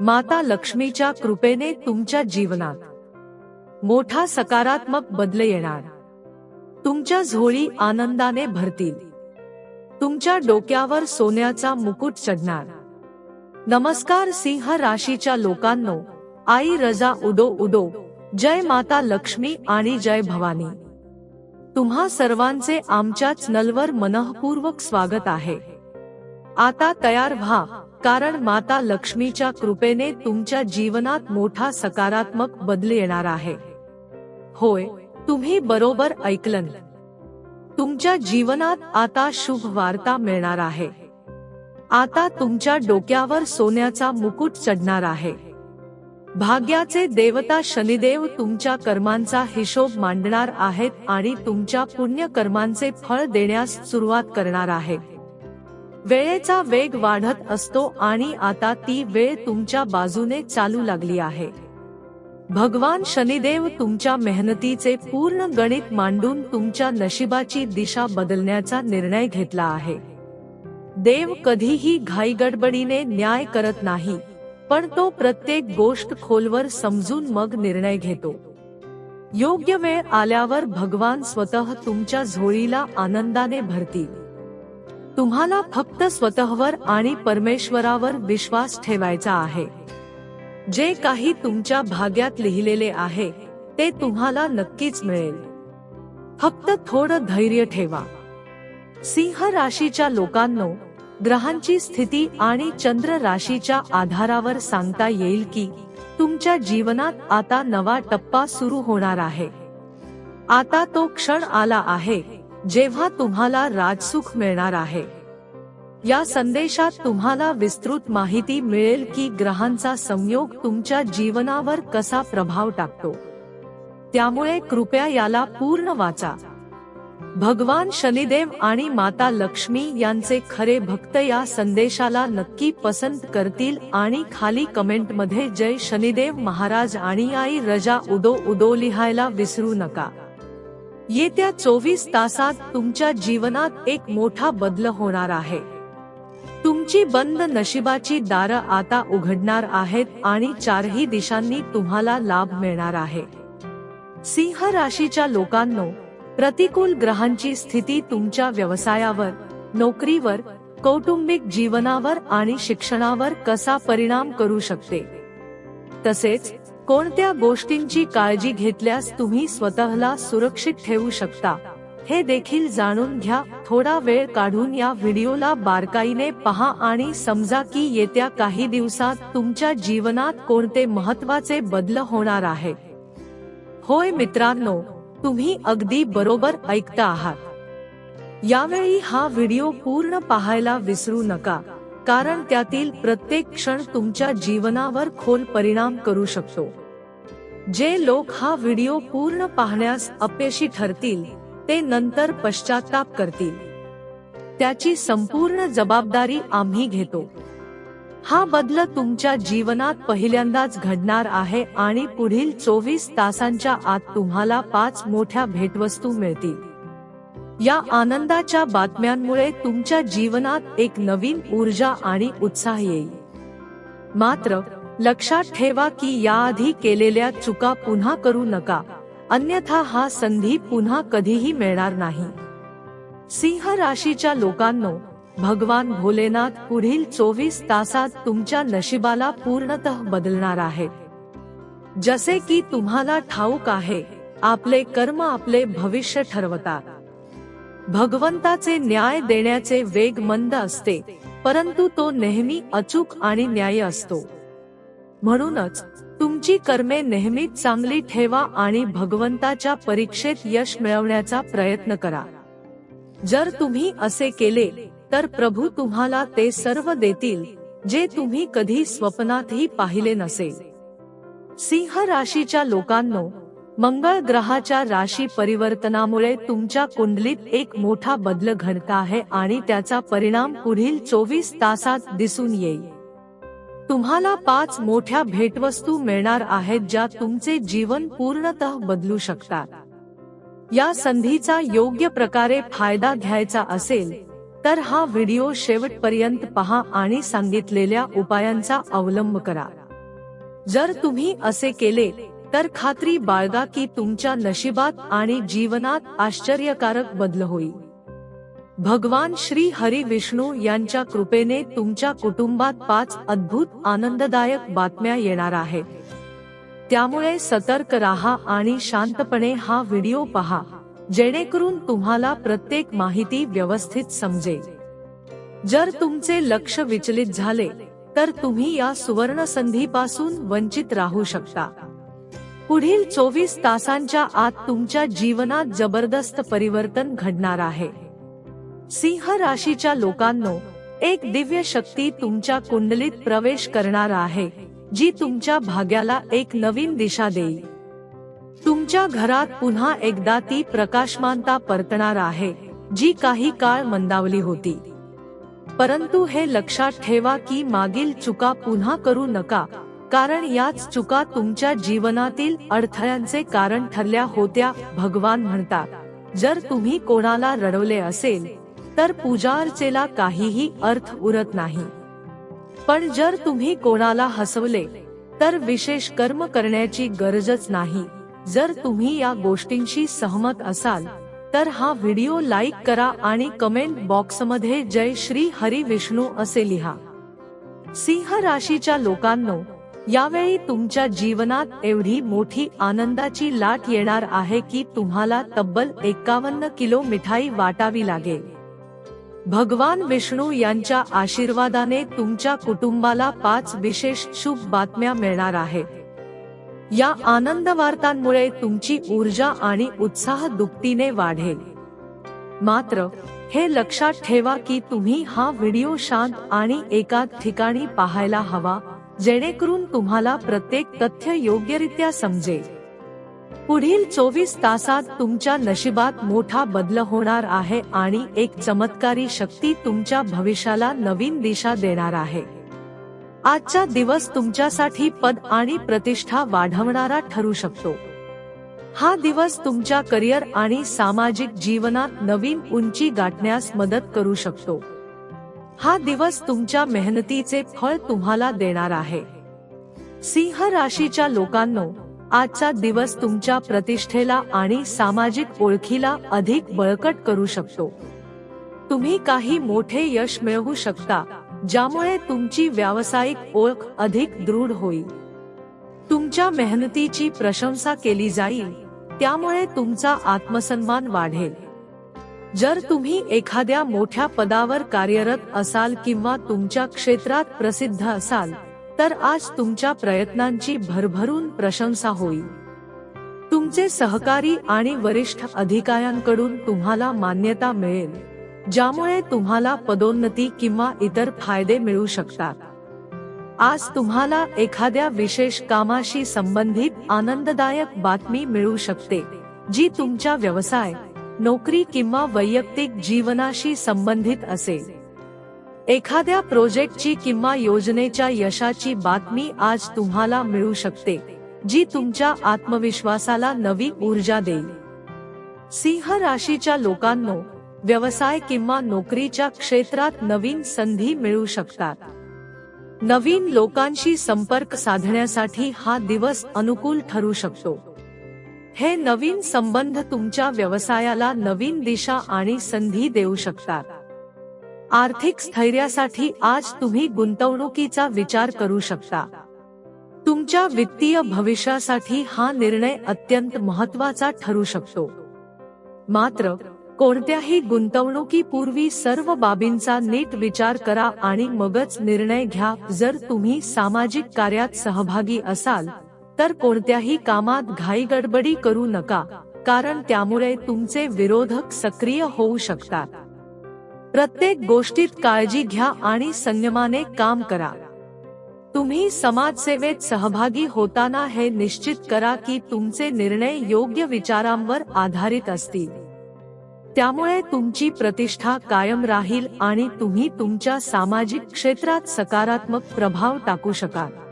माता लक्ष्मीच्या कृपेने तुमच्या जीवनात. मोठा सकारात्मक बदल येणार. तुमच्या झोळी आनंदाने भरतील. तुमच्या डोक्यावर सोन्याचा मुकुट चढणार. नमस्कार सिंह राशीच्या लोकांनो आई रजा उडो उडो जय माता लक्ष्मी आणि जय भवानी. तुम्हा सर्वांचे आमच्याच नलवर मनःपूर्वक स्वागत आहे. आता तयार व्हा. कारण माता लक्ष्मीच्या कृपेने तुमच्या जीवनात मोठा सकारात्मक बदल येणार आहे. होय तुम्ही बरोबर ऐकलं तुमच्या जीवनात आता शुभ वार्ता मिळणार आहे. आता तुमच्या डोक्यावर सोन्याचा मुकुट चढणार आहे. भाग्याचे देवता शनिदेव तुमच्या कर्मांचा हिशोब मांडणार आहेत आणि तुमच्या पुण्य कर्मांचे फळ देण्यास सुरुवात करणार आहेत. वेळेचा वेग वाढत असतो आणि आता ती वेळ तुमच्या बाजूने चालू लागली आहे. भगवान शनिदेव तुमच्या मेहनतीचे पूर्ण गणित मांडून तुमच्या नशिबाची दिशा बदलण्याचा निर्णय घेतला आहे. देव कधीही घाईगडबडीने न्याय करत नाही पण तो प्रत्येक गोष्ट खोलवर समजून मग निर्णय घेतो. योग्य वेळ आल्यावर भगवान स्वतः तुमच्या झोळीला आनंदाने भरतील. तुम्हाला फक्त स्वतःवर आणि परमेश्वरावर विश्वास ठेवायचा आहे. जे काही तुमच्या भाग्यात लिहिलेले आहे ते तुम्हाला नक्कीच मिळेल. फक्त थोडं धैर्य ठेवा. सिंह राशीच्या लोकांनो ग्रहांची स्थिती आणि चंद्र राशीच्या आधारावर सांगता येईल की तुमच्या जीवनात आता नवा टप्पा सुरू होणार आहे. आता तो क्षण आला आहे. जेव्हा तुम्हाला राजसुख मिळणार आहे. या संदेशात तुम्हाला विस्तृत माहिती मिळेल की ग्रहांचा संयोग तुमच्या जीवनावर कसा प्रभाव टाकतो. त्यामुळे कृपया याला पूर्ण वाचा. भगवान शनिदेव आणि माता लक्ष्मी यांचे खरे भक्त या संदेशाला नक्की पसंत करतील आणि खाली कमेंटमध्ये जय शनिदेव महाराज आणि आई रजा उदो उदो लिहायला विसरू नका. येत्या चोवीस तासात तुमच्या जीवनात एक मोठा बदल होणार आहे. तुमची बंद नशिबाची दारं आता उघडणार आहेत आणि चारही दिशांनी तुम्हाला लाभ मिळणार आहे. सिंह राशीच्या लोकांनो प्रतिकूल ग्रहांची स्थिती तुमच्या व्यवसायावर नोकरीवर कौटुंबिक जीवनावर आणि शिक्षणावर कसा परिणाम करू शकते? तसेच कोणत्या गोष्टींची काळजी घेतल्यास तुम्ही स्वतःला सुरक्षित ठेवू शकता? हे देखील जाणून घ्या. थोडा वेळ काढून या व्हिडिओला बारकाईने पहा आणि समजा की येत्या काही दिवसात तुमच्या जीवनात कोणते महत्त्वाचे बदल होणार आहे. होय मित्रांनो तुम्ही अगदी बरोबर ऐकता आहात. यावेळी हा व्हिडिओ पूर्ण पाहायला विसरू नका. कारण त्यातील प्रत्येक क्षण तुमच्या जीवनावर खोल परिणाम करू शकतो. जे लोक हा व्हिडिओ पूर्ण पाहण्यास अपयशी ठरतील ते नंतर पश्चाताप करतील. त्याची संपूर्ण जबाबदारी आम्ही घेतो. हा बदल तुमच्या जीवनात पहिल्यांदाच घडणार आहे आणि पुढील चोवीस तासांच्या आत तुम्हाला पाच मोठ्या भेटवस्तू मिळतील. या आनंदाच्या बातम्यांमुळे तुमच्या जीवनात एक नवीन ऊर्जा आणि उत्साह येईल. मात्र लक्षात ठेवा की याआधी केलेल्या चुका पुन्हा करू नका. अन्यथा हा संधी पुन्हा कधीही मिळणार नाही. सिंह राशीच्या लोकांनो भगवान भोलेनाथ पुढील चोवीस तासात तुमच्या नशिबाला पूर्णतः बदलणार आहे जसे की तुम्हाला ठाऊक आहे आपले कर्म आपले भविष्य ठरवतात. भगवंताचे न्याय देण्याचे वेग मंद असते परंतु तो नेहमी अचूक आणि न्याय असतो. म्हणूनच तुमची कर्मे नेहमीच चांगली ठेवा आणि भगवंताच्या परीक्षेत यश मिळवण्याचा प्रयत्न करा. जर तुम्ही असे केले तर प्रभू तुम्हाला ते सर्व देतील जे तुम्ही कधी स्वप्नातही पाहिले नसेल सिंह राशीच्या लोकांनो मंगळ ग्रहाच्या राशी परिवर्तनामुळे तुमच्या कुंडलीत एक मोठा बदल घडत आहे आणि त्याचा परिणाम पुढील चोवीस तासात दिसून येईल. तुम्हाला पाच मोठ्या भेटवस्तू मिळणार आहेत ज्या तुमचे जीवन पूर्णतः बदलू शकतात. या संधीचा योग्य प्रकारे फायदा घ्यायचा असेल तर हा व्हिडिओ शेवटपर्यंत पहा आणि सांगितलेल्या उपायांचा अवलंब करा. जर तुम्ही असे केले तर खात्री बाळगा की तुमच्या नशिबात आणि जीवनात आश्चर्यकारक बदल होईल. भगवान श्री हरी विष्णू यांच्या कृपेने तुमच्या कुटुंबात पाच अद्भुत आनंददायक बातम्या येणार आहेत. त्यामुळे सतर्क राहा आणि शांतपणे हा व्हिडिओ पहा जेणेकरून तुम्हाला प्रत्येक माहिती व्यवस्थित समजेल. जर तुमचे लक्ष विचलित झाले तर तुम्ही या सुवर्ण संधीपासून वंचित राहू शकता. पुढील चोवीस तासांच्या आत तुमच्या जीवनात जबरदस्त परिवर्तन घडणार आहे. सिंह राशीच्या लोकांनो एक दिव्य शक्ती तुमच्या कुंडलीत प्रवेश करणार आहे जी तुमच्या भाग्याला एक नवीन दिशा देईल. तुमच्या घरात पुन्हा एकदा ती प्रकाशमानता परतणार आहे जी काही काळ मंदावली होती. परंतु हे लक्षात ठेवा की मागील चुका पुन्हा करू नका कारण याच चुका तुमच्या जीवनातील अडथळ्यांचे कारण ठरल्या होत्या भगवान म्हणतात. जर तुम्ही कोणाला रडवले असेल तर पूजा अर्चेला काहीही अर्थ उरत नाही. पण जर तुम्ही कोणाला हसवले तर विशेष कर्म करण्याची गरजच नाही. जर तुम्ही या गोष्टींशी सहमत असाल तर हा व्हिडिओ लाईक करा आणि कमेंट बॉक्समध्ये जय श्री हरी विष्णू असे लिहा. सिंह राशीच्या लोकांनो यावेळी तुमच्या जीवनात एवढी मोठी आनंदाची लाट येणार आहे की तुम्हाला तब्बल एकावन्न किलो मिठाई वाटावी लागेल. भगवान विष्णू यांच्या आशीर्वादाने तुमच्या कुटुंबाला पाच विशेष शुभ बातम्या मिळणार आहेत. या आनंद वार्तांमुळे तुमची ऊर्जा आणि उत्साह दुपटीने वाढेल. मात्र हे लक्षात ठेवा की तुम्ही हा व्हिडिओ शांत आणि एका ठिकाणी पाहायला हवा जेणेकरून तुम्हाला प्रत्येक तथ्य योग्यरित्या समजेल. पुढील चोवीस तासात तुमच्या नशिबात मोठा बदल होणार आहे आणि एक चमत्कारी शक्ती तुमच्या भविष्याला नवीन दिशा देणार आहे. आजचा दिवस तुमच्यासाठी पद आणि प्रतिष्ठा वाढवणारा ठरू शकतो. हा दिवस तुमच्या करिअर आणि सामाजिक जीवनात नवीन उंची गाठण्यास मदत करू शकतो. हा दिवस तुमच्या मेहनतीचे फळ तुम्हाला देणार आहे. सिंह राशीच्या लोकांनो आजचा दिवस तुमच्या प्रतिष्ठेला आणि सामाजिक ओळखीला अधिक बळकट करू शकतो. तुम्ही काही मोठे यश मिळवू शकता ज्यामुळे तुमची व्यावसायिक ओळख अधिक दृढ होईल. तुमच्या मेहनतीची प्रशंसा केली जाईल त्यामुळे तुमचा आत्मसन्मान वाढेल. जर तुम्ही एखाद्या मोठ्या पदावर कार्यरत असाल किंवा तुमच्या क्षेत्रात प्रसिद्ध असाल तर आज तुमच्या प्रयत्नांची भरभरून प्रशंसा होईल. तुमचे सहकारी आणि वरिष्ठ अधिकाऱ्यांकडून तुम्हाला मान्यता मिळेल ज्यामुळे तुम्हाला पदोन्नती किंवा इतर फायदे मिळू शकतात. आज तुम्हाला एखाद्या विशेष कामाशी संबंधित आनंददायक बातमी मिळू शकते जी तुमच्या व्यवसाय नोकरी किंवा वैयक्तिक जीवनाशी संबंधित असेल एखाद्या प्रोजेक्टची किंवा योजनेच्या यशाची बातमी आज तुम्हाला मिळू शकते जी तुमच्या आत्मविश्वासाला नवी ऊर्जा देईल. सिंह राशीच्या लोकांनो व्यवसाय किंवा नोकरीच्या क्षेत्रात नवीन संधी मिळू शकतात. नवीन लोकांशी संपर्क साधण्यासाठी हा दिवस अनुकूल ठरू शकतो. हे नवीन संबंध तुमच्या व्यवसायाला नवीन दिशा आणि संधी देऊ शकतात. आर्थिक स्थैर्यासाठी आज तुम्ही गुंतवणुकीचा विचार करू शकता. तुमच्या वित्तीय भविष्यासाठी हा निर्णय अत्यंत महत्त्वाचा ठरू शकतो. मात्र कोणत्याही गुंतवणुकीपूर्वी सर्व बाबींचा नीट विचार करा आणि मगच निर्णय घ्या. जर तुम्ही सामाजिक कार्यात सहभागी असाल तर कोणत्याही कामात घाईगडबडी करू नका कारण त्यामुळे तुमचे विरोधक सक्रिय होऊ शकतात. प्रत्येक गोष्टीत काळजी घ्या आणि संयमाने काम करा. तुम्ही समाजसेवेत सहभागी होताना हे निश्चित करा की तुमचे निर्णय योग्य विचारांवर आधारित असतील. त्यामुळे तुमची प्रतिष्ठा कायम राहील आणि तुम्ही तुमच्या सामाजिक क्षेत्रात सकारात्मक प्रभाव टाकू शकाल.